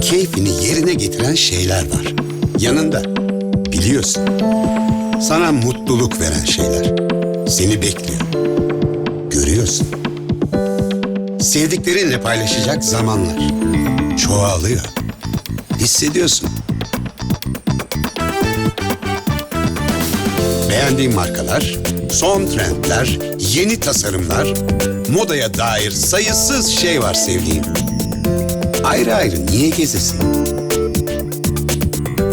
keyfini yerine getiren şeyler var. Yanında. Biliyorsun. Sana mutluluk veren şeyler. Seni bekliyor. Görüyorsun. Sevdiklerinle paylaşacak zamanlar. Çoğalıyor. Hissediyorsun. Beğendiğin markalar, son trendler, yeni tasarımlar, modaya dair sayısız şey var sevdiğim. Ayrı ayrı niye gezesin?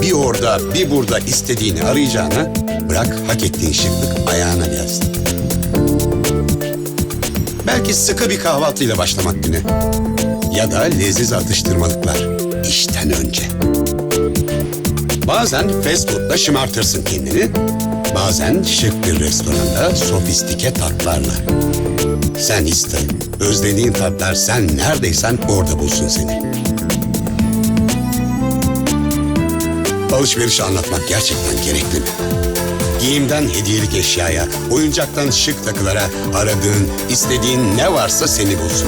Bir orada, bir burada istediğini arayacağına bırak hak ettiğin şıklık ayağına gelsin. Belki sıkı bir kahvaltıyla başlamak güne. Ya da leziz atıştırmalıklar işten önce. Bazen fast food'da şımartırsın kendini. Bazen şık bir restoranda sofistike tatlarla. Sen iste. Özlediğin tatlar sen neredeysen orada bulsun seni. Alışveriş anlatmak gerçekten gerekli mi? Giyimden hediyelik eşyaya, oyuncaktan şık takılara aradığın, istediğin ne varsa seni bulsun.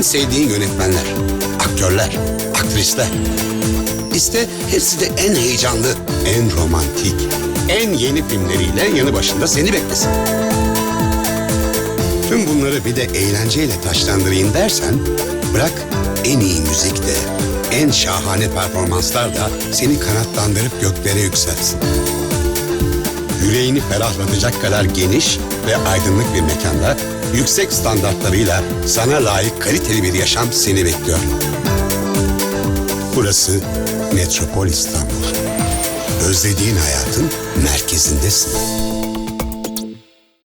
En sevdiğin yönetmenler, aktörler, aktrisler. İşte hepsi de en heyecanlı, en romantik, en yeni filmleriyle yanı başında seni beklesin. Tüm bunları bir de eğlenceyle taşlandırayım dersen, bırak en iyi müzik de, en şahane performanslar da seni kanatlandırıp göklere yükselsin. Yüreğini ferahlatacak kadar geniş ve aydınlık bir mekanda yüksek standartlarıyla sana layık kaliteli bir yaşam seni bekliyor. Burası Metropol İstanbul. Özlediğin hayatın merkezindesin.